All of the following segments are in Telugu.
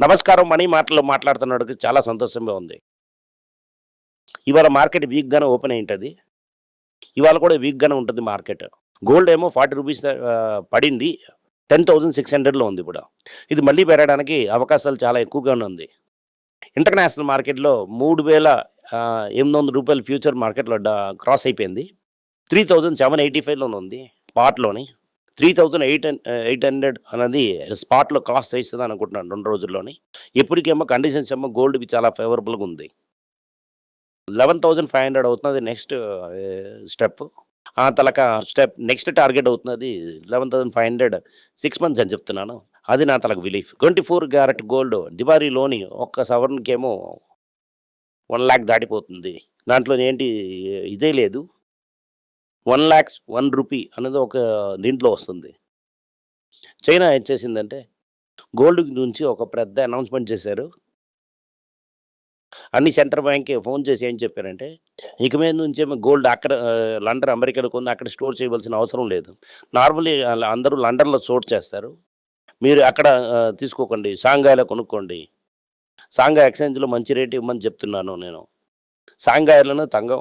నమస్కారం మనీ మాటలు మాట్లాడుతున్నట్టుకు చాలా సంతోషంగా ఉంది. ఇవాళ మార్కెట్ వీక్గానే ఓపెన్ అయింటుంది ఇవాళ కూడా వీక్గానే ఉంటుంది మార్కెట్. గోల్డ్ ఏమో ఫార్టీ రూపీస్ పడింది. టెన్ థౌజండ్ సిక్స్ హండ్రెడ్లో ఉంది ఇప్పుడు. ఇది మళ్ళీ పెరగడానికి అవకాశాలు చాలా ఎక్కువగానే ఉంది. ఇంటర్నేషనల్ మార్కెట్లో మూడు వేల ఎనిమిది వందల రూపాయలు ఫ్యూచర్ మార్కెట్లో క్రాస్ అయిపోయింది. త్రీ థౌజండ్ సెవెన్ ఎయిటీ ఫైవ్లోనే ఉంది. పార్ట్లోని three thousand eight eight hundred అనేది స్పాట్లో కాస్ట్ చేస్తుంది అనుకుంటున్నాను రెండు రోజుల్లోని. ఇప్పటికేమో కండిషన్స్ ఏమో గోల్డ్కి చాలా ఫేవరబుల్గా ఉంది. లెవెన్ థౌజండ్ ఫైవ్ హండ్రెడ్ అవుతున్నది నెక్స్ట్ స్టెప్. ఆ తలక స్టెప్ నెక్స్ట్ టార్గెట్ అవుతున్నది eleven thousand five hundred six months అని చెప్తున్నాను. అది నా తలకు belief twenty four carat gold దివారీలోని ఒక్క సవర్న్కేమో వన్ ల్యాక్ దాటిపోతుంది. దాంట్లో ఏంటి ఇదే లేదు. వన్ ల్యాక్స్ వన్ రూపీ అనేది ఒక దీంట్లో వస్తుంది. చైనా ఏం చేసిందంటే గోల్డ్ నుంచి ఒక పెద్ద అనౌన్స్మెంట్ చేశారు. అన్ని సెంట్రల్ బ్యాంక్కి ఫోన్ చేసి ఏం చెప్పారంటే ఇక మీద నుంచి ఏమో గోల్డ్ అక్కడ లండన్ అమెరికాలో కొంది అక్కడ స్టోర్ చేయవలసిన అవసరం లేదు. నార్మల్లీ అందరూ లండన్లో స్టోర్ చేస్తారు. మీరు అక్కడ తీసుకోకండి షాంఘాయిలో కొనుక్కోండి. షాంఘాయ్ ఎక్స్చేంజ్లో మంచి రేట్ ఇవ్వమని చెప్తున్నాను నేను. షాంఘాయిలోనే తంగ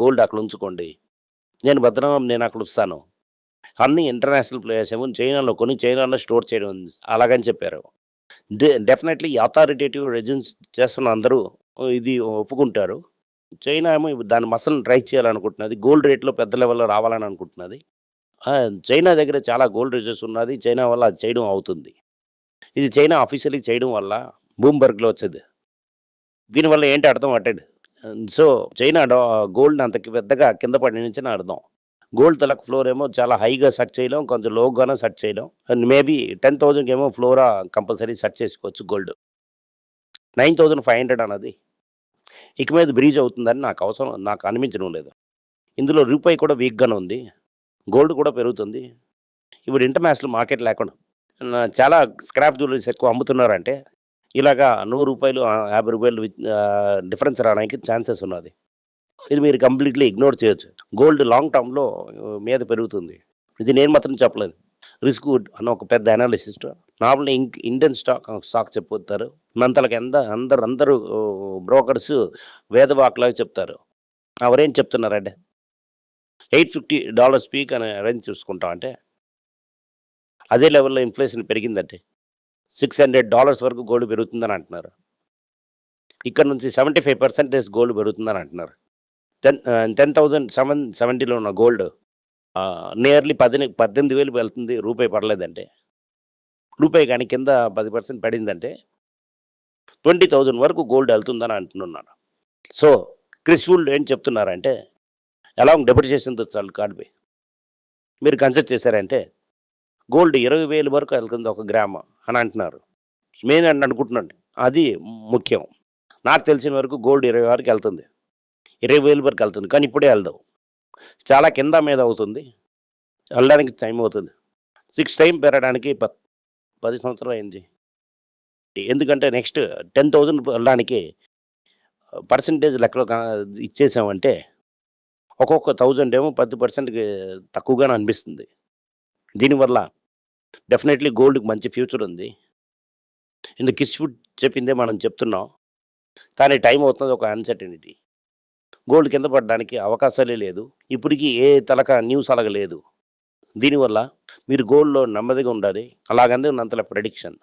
గోల్డ్ అక్కడ ఉంచుకోండి. నేను భద్రం నేను అక్కడ వస్తాను. అన్ని ఇంటర్నేషనల్ ప్లేయర్స్ ఏమో చైనాలో కొని చైనాలో స్టోర్ చేయడం అలాగని చెప్పారు. డెఫినెట్లీ అథారిటేటివ్ రెజిన్స్ చేస్తున్న అందరూ ఇది ఒప్పుకుంటారు. చైనా ఏమో దాని మసలు ట్రై చేయాలనుకుంటున్నది గోల్డ్ రేట్లో పెద్ద లెవెల్లో రావాలని అనుకుంటున్నది. చైనా దగ్గర చాలా గోల్డ్ రిజర్వ్స్ ఉన్నది చైనా వల్ల అది చేయడం అవుతుంది. ఇది చైనా అఫీషియలీ చేయడం వల్ల బూంబర్గ్లో వచ్చేది. దీనివల్ల ఏంటి అర్థం అట్టేది సో చైనా గోల్డ్ అంత పెద్దగా కింద పడి నుంచి అర్థం గోల్డ్ తలకు ఫ్లోర్ ఏమో చాలా హైగా సెట్ చేయలేం కొంచెం లోగానే సెట్ చేయలేం. అండ్ మేబీ టెన్ థౌజండ్కి ఏమో ఫ్లోరా కంపల్సరీ సెట్ చేసుకోవచ్చు gold. Nine thousand five hundred అన్నది. ఇక మీద బ్రీజ్ అవుతుందని నాకు అవసరం నాకు అనిపించడం లేదు. ఇందులో రూపాయి కూడా వీక్గానే ఉంది. గోల్డ్ కూడా పెరుగుతుంది. ఇప్పుడు ఇంటర్నేషనల్ మార్కెట్ లేకుండా చాలా స్క్రాప్ జ్యువెలరీస్ ఎక్కువ అమ్ముతున్నారంటే ఇలాగా నూరు రూపాయలు యాభై రూపాయలు డిఫరెన్స్ రావడానికి ఛాన్సెస్ ఉన్నది. ఇది మీరు కంప్లీట్లీ ఇగ్నోర్ చేయొచ్చు. గోల్డ్ లాంగ్ టర్మ్లో మీద పెరుగుతుంది. ఇది నేను మాత్రం చెప్పలేదు రిస్క్ అని అన్న ఒక పెద్ద అనాలిసిస్ట్ నార్మల్ ఇంక్ ఇండియన్ స్టాక్ స్టాక్ చెప్పుతారు మంతలకి ఎంత అందరు అందరూ బ్రోకర్స్ వేదవాకులాగా చెప్తారు. అవరేం చెప్తున్నారంటే ఎయిట్ ఫిఫ్టీ డాలర్స్ పీక్ అని అరేంజ్ చూసుకుంటాం అంటే? అదే లెవెల్లో ఇన్ఫ్లేషన్ పెరిగిందంటే? సిక్స్ హండ్రెడ్ డాలర్స్ వరకు గోల్డ్ పెరుగుతుందని అంటున్నారు. ఇక్కడ నుంచి సెవెంటీ ఫైవ్ పర్సెంటేజ్ గోల్డ్ పెరుగుతుందని అంటున్నారు. టెన్ టెన్ థౌజండ్ సెవెన్ సెవెంటీలో ఉన్న గోల్డ్ నియర్లీ పది పద్దెనిమిది వేలు వెళ్తుంది రూపాయి పడలేదంటే. రూపాయి కానీ కింద పది పర్సెంట్ పడిందంటే ట్వంటీ థౌజండ్ వరకు గోల్డ్ వెళ్తుందని అంటున్నాను సో క్రిస్ఫుల్ ఏం చెప్తున్నారంటే అలాంగ్ చేసింది చాలు కార్డుపై మీరు కన్సిడర్ చేశారంటే గోల్డ్ ఇరవై వేలు వరకు వెళ్తుంది ఒక గ్రామ అని అంటున్నారు. మెయిన్ అని అనుకుంటున్నాను. అది ముఖ్యం. నాకు తెలిసిన వరకు గోల్డ్ ఇరవై వరకు వెళ్తుంది. ఇరవై వేలు వరకు వెళ్తుంది. కానీ ఇప్పుడే వెళ్దాం చాలా కింద మీద అవుతుంది. వెళ్ళడానికి టైం అవుతుంది. సిక్స్ టైం పెరగడానికి ప పది సంవత్సరాలు అయింది. ఎందుకంటే నెక్స్ట్ టెన్ థౌజండ్ వెళ్ళడానికి పర్సంటేజ్ లెక్కలో ఇచ్చేసామంటే ఒక్కొక్క థౌజండ్ ఏమో పది పర్సెంట్కి తక్కువగానే అనిపిస్తుంది. దీనివల్ల డెఫినెట్లీ గోల్డ్కి మంచి ఫ్యూచర్ ఉంది. ఇందుకు కిస్ ఫుడ్ చెప్పిందే మనం చెప్తున్నాం. కానీ టైం అవుతుంది ఒక అన్సర్టనిటీ. గోల్డ్ కింద పడడానికి అవకాశాలే లేదు. ఇప్పటికీ ఏ తలక న్యూస్ అలాగ లేదు దీనివల్ల మీరు గోల్డ్లో నెమ్మదిగా ఉండాలి. అలాగందే ఉన్నంతల ప్రెడిక్షన్.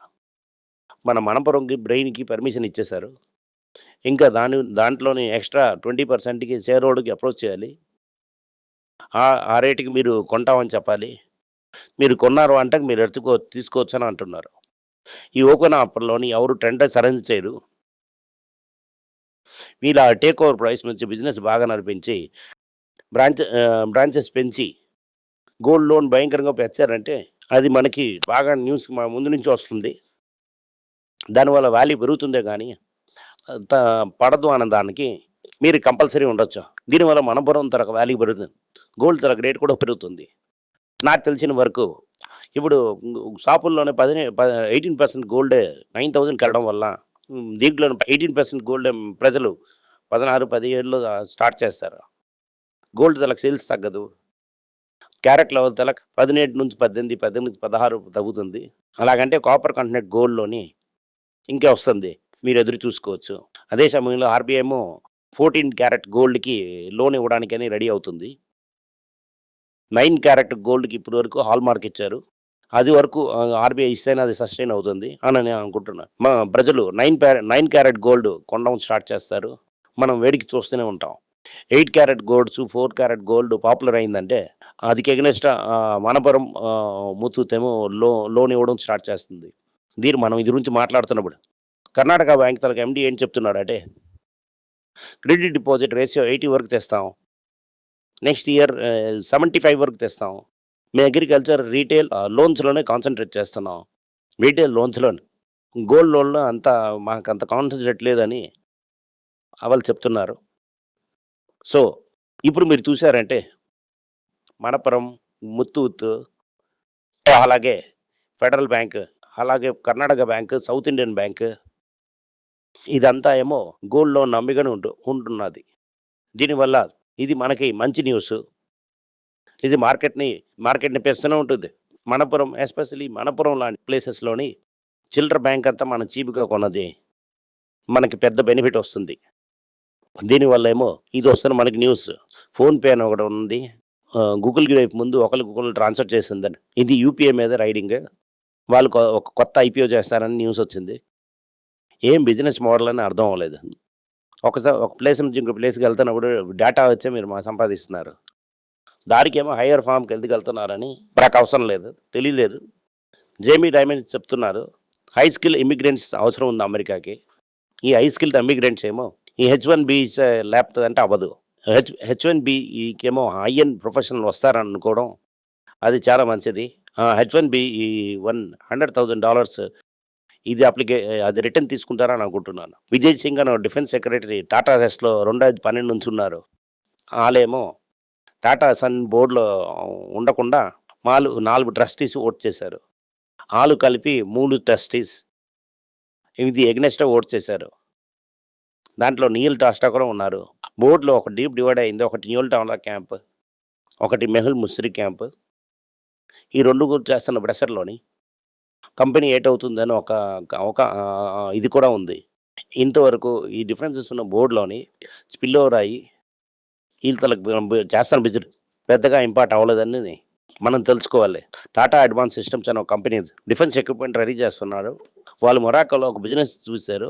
మన మనపురంకి బ్రెయిన్కి పర్మిషన్ ఇచ్చేశారు. ఇంకా దాని దాంట్లోని ఎక్స్ట్రా ట్వంటీ పర్సెంట్కి షేర్ హోల్డ్కి అప్రోచ్ చేయాలి. ఆ రేటుకి మీరు కొంటామని చెప్పాలి. మీరు కొన్నారు అంటే మీరు ఎత్తుకో తీసుకోవచ్చు అని అంటున్నారు. ఈ ఓపెన్ ఆఫర్లోని ఎవరు టెండర్ సరెంజ్ చేయరు. వీళ్ళ టేక్ ఓవర్ ప్రైస్ నుంచి బిజినెస్ బాగా నడిపించి బ్రాంచ్ బ్రాంచెస్ పెంచి గోల్డ్ లోన్ భయంకరంగా పెంచారంటే అది మనకి బాగా న్యూస్ మా ముందు నుంచి వస్తుంది. దానివల్ల వాల్యూ పెరుగుతుందే కానీ త- పడదు అన్న దానికి మీరు కంపల్సరీ ఉండొచ్చు. దీనివల్ల మనపురం తరగ వాల్యూ పెరుగుతుంది. గోల్డ్ తరగ రేట్ కూడా పెరుగుతుంది. నాకు తెలిసిన వరకు ఇప్పుడు షాపుల్లోనే పది eighteen percent gold nine thousand కలడం వల్ల దీంట్లో ఎయిటీన్ పర్సెంట్ గోల్డ్ ప్రజలు పదహారు పదిహేడులో స్టార్ట్ చేస్తారు. గోల్డ్ తలకు సేల్స్ తగ్గదు. క్యారెట్ లెవెల్ తలకు పదిహేడు నుంచి పద్దెనిమిది పద్దెనిమిది పదహారు తగ్గుతుంది. అలాగంటే కాపర్ కంటెంట్ గోల్డ్లోని ఇంకే వస్తుంది. మీరు ఎదురు చూసుకోవచ్చు. అదే సమయంలో ఆర్బీఐ ఫోర్టీన్ క్యారెట్ గోల్డ్కి లోన్ ఇవ్వడానికని రెడీ అవుతుంది. నైన్ క్యారెట్ గోల్డ్కి ఇప్పటి వరకు హాల్ మార్క్ ఇచ్చారు. అది వరకు ఆర్బీఐ ఇస్తేనే అది సస్టైన్ అవుతుంది అని నేను అనుకుంటున్నాను మా ప్రజలు నైన్ నైన్ క్యారెట్ గోల్డ్ కొనడం స్టార్ట్ చేస్తారు. మనం వేడికి చూస్తూనే ఉంటాం. Eight carat golds four carat gold popular అయిందంటే అదికి ఎగ్నెస్ట్ మనపురం ముత్తూతేమో లో లోన్ ఇవ్వడం స్టార్ట్ చేస్తుంది. దీని మనం ఇది గురించి మాట్లాడుతున్నప్పుడు. కర్ణాటక బ్యాంక్ తనకు ఎండి ఏం చెప్తున్నాడు అంటే క్రెడిట్ డిపాజిట్ రేషియో ఎయిటీ వరకు తెస్తాం. నెక్స్ట్ ఇయర్ సెవెంటీ ఫైవ్ వరకు తెస్తాం. మేము అగ్రికల్చర్ రీటైల్ లోన్స్లోనే కాన్సన్ట్రేట్ చేస్తున్నాం. రీటైల్ లోన్స్లోనే. గోల్డ్ లోన్లో అంత మాకు అంత కాన్సన్ట్రేట్ లేదని వాళ్ళు చెప్తున్నారు. సో ఇప్పుడు మీరు చూసారంటే మనపురం ముత్తూత్ అలాగే ఫెడరల్ బ్యాంక్ అలాగే Karnataka bank south Indian bank ఇదంతా ఏమో గోల్డ్ లోన్ నమ్మికని ఉంటు ఉంటున్నది. దీనివల్ల ఇది మనకి మంచి న్యూస్. ఇది మార్కెట్ని మార్కెట్ని పెస్తూనే ఉంటుంది. మనపురం ఎస్పెషల్లీ మనపురం లాంటి ప్లేసెస్లోని చిల్లర బ్యాంక్ అంతా మన చీపుగా కొన్నది. మనకి పెద్ద బెనిఫిట్ వస్తుంది. దీనివల్ల ఏమో ఇది వస్తున్న మనకి న్యూస్. ఫోన్పే అని ఒకటి ఉంది. గూగుల్ వైపు ముందు ఒకరు గూగుల్ ట్రాన్స్ఫర్ చేసిందని. ఇది యూపీఐ మీద రైడింగ్. వాళ్ళు కొ- ఒక కొత్త ఐపీఓ చేస్తారని న్యూస్ వచ్చింది. ఏం బిజినెస్ మోడల్ అని అర్థం అవ్వలేదు. ఒకసారి ఒక ప్లేస్ నుంచి ఇంకో ప్లేస్కి వెళ్తున్నప్పుడు డేటా వచ్చే మీరు మా సంపాదిస్తున్నారు. దారికేమో హయ్యర్ ఫామ్కి ఎందుకు వెళ్తున్నారని నాకు అవసరం లేదు తెలియలేదు. జేమీ డైమండ్ చెప్తున్నారు. హై స్కిల్ ఇమిగ్రెంట్స్ అవసరం ఉంది అమెరికాకి. ఈ హై స్కిల్ ఇమిగ్రెంట్స్ ఏమో ఈ హెచ్ వన్ బి లేకపోతే అంటే అవ్వదు. హెచ్ హెచ్ వన్ బికేమో హై అండ్ ప్రొఫెషనల్ వస్తారని అనుకోవడం అది చాలా మంచిది. హెచ్ వన్ బి ఈ వన్ హండ్రెడ్ థౌజండ్ డాలర్స్ ఇది అప్లికే అది రిటర్న్ తీసుకుంటారని అనుకుంటున్నాను. విజయ్ సింగ్ అని డిఫెన్స్ సెక్రటరీ టాటా సెస్లో రెండు ఐదు పన్నెండు నుంచి ఉన్నారు. వాళ్ళేమో టాటా సన్ బోర్డులో ఉండకుండా వాళ్ళు నాలుగు ట్రస్టీస్ ఓట్ చేశారు. వాళ్ళు కలిపి మూడు ట్రస్టీస్ ఇది ఎగ్నెస్ట్గా ఓట్ చేశారు. దాంట్లో నీల్ టాస్టా కూడా ఉన్నారు. బోర్డులో ఒక డీప్ డివైడ్ అయింది. ఒకటి న్యూల్ టౌన్లా క్యాంప్ ఒకటి మెహుల్ ముస్రి క్యాంప్. ఈ రెండు కూడా చేస్తున్న ప్రెషర్లోని కంపెనీ ఏట్ అవుతుందని ఒక ఒక ఇది కూడా ఉంది. ఇంతవరకు ఈ డిఫరెన్సెస్ ఉన్న బోర్డులోని స్పిల్ ఓవర్ అయ్యి వీళ్ళకి చేస్తాను బిజినెస్ పెద్దగా ఇంపార్ట్ అవ్వలేదని మనం తెలుసుకోవాలి. టాటా అడ్వాన్స్ సిస్టమ్స్ అనే ఒక కంపెనీ డిఫెన్స్ ఎక్విప్మెంట్ రెడీ చేస్తున్నారు. వాళ్ళు మొరాకోలో ఒక బిజినెస్ చూశారు.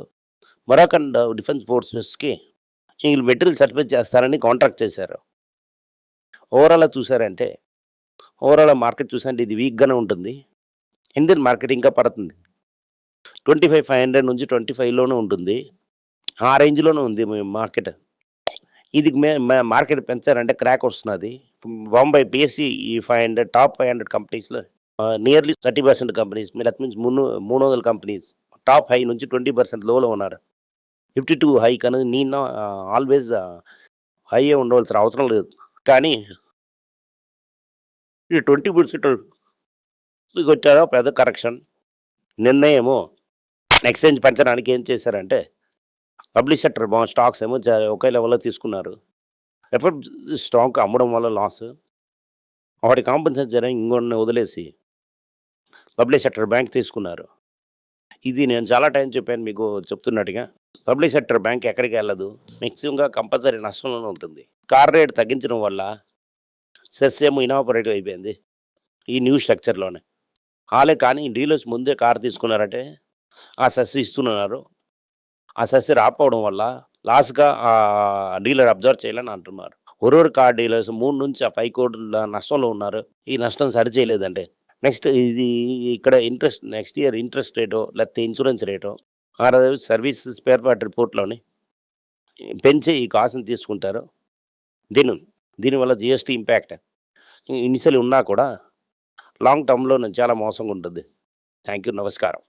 మొరాకన్ డిఫెన్స్ ఫోర్సెస్కి వీళ్ళు మెటీరియల్ సర్టిఫై చేస్తారని కాంట్రాక్ట్ చేశారు. ఓవరాల్ చూసారంటే ఓవరాల్ మార్కెట్ చూసారంటే ఇది వీక్గానే ఉంటుంది. ఇండియన్ మార్కెట్ ఇంకా పడుతుంది. ట్వంటీ ఫైవ్ ఫైవ్ హండ్రెడ్ నుంచి ట్వంటీ ఫైవ్లోనే ఉంటుంది. ఆ రేంజ్లోనే ఉంది మార్కెట్. ఇది మే మార్కెట్ పెంచారంటే క్రాక్ వస్తున్నది. బాంబై బీఎస్సీ ఈ five hundred top five hundred కంపెనీస్లో nearly thirty percent companies that means మూడు మూడు వందల కంపెనీస్ టాప్ హై నుంచి ట్వంటీ పర్సెంట్ లోలో ఉన్నారు. ఫిఫ్టీ టూ హై కనుక నేను ఆల్వేస్ హై ఉండవలసిన అవసరం లేదు. కానీ ఈ ట్వంటీ పర్సెంట్ వచ్చారో పెద్ద కరెక్షన్ నిర్ణయము. ఎక్స్చేంజ్ పెంచడానికి ఏం చేశారంటే పబ్లిక్ సెక్టర్ బా స్టాక్స్ ఏమో ఒకే లెవెల్లో తీసుకున్నారు. ఎఫర్ట్ స్టాక్ అమ్మడం వల్ల లాస్ ఒకటి కాంపెన్సేట్ జరిగి ఇంకొన్ని వదిలేసి పబ్లిక్ సెక్టర్ బ్యాంక్ తీసుకున్నారు. ఇది నేను చాలా టైం చెప్పాను మీకు చెప్తున్నట్టుగా. పబ్లిక్ సెక్టర్ బ్యాంక్ ఎక్కడికి వెళ్ళదు. మ్యాక్సిమంగా కంపల్సరీ నష్టంలోనే ఉంటుంది. కార్ రేట్ తగ్గించడం వల్ల సెస్ ఏమో ఇనాపరేటివ్ అయిపోయింది. ఈ న్యూ స్ట్రక్చర్లోనే వాళ్ళే కానీ డీలర్స్ ముందే కార్ తీసుకున్నారంటే ఆ సెస్ ఇస్తున్నారు ఆ సెస్ రాకపోవడం వల్ల లాస్ట్గా ఆ డీలర్ అబ్జర్వ్ చేయాలని అంటున్నారు. ఒరొరు కార్ డీలర్స్ మూడు నుంచి ఆ ఫైవ్ కోట్ల నష్టంలో ఉన్నారు. ఈ నష్టం సరి చేయలేదంటే. నెక్స్ట్ ఇది ఇక్కడ ఇంట్రెస్ట్ నెక్స్ట్ ఇయర్ ఇంట్రెస్ట్ రేటో లేకపోతే ఇన్సూరెన్స్ రేటో సర్వీస్ స్పేర్ పార్ట్ రిపోర్ట్లోని పెంచి ఈ కాస్ట్ని తీసుకుంటారు. దీని దీనివల్ల జిఎస్టీ ఇంపాక్ట్. ఇనిషియల్ ఉన్నా కూడా లాంగ్ టర్మ్లో చాలా మోసంగా ఉంటుంది థ్యాంక్ యూ నమస్కారం.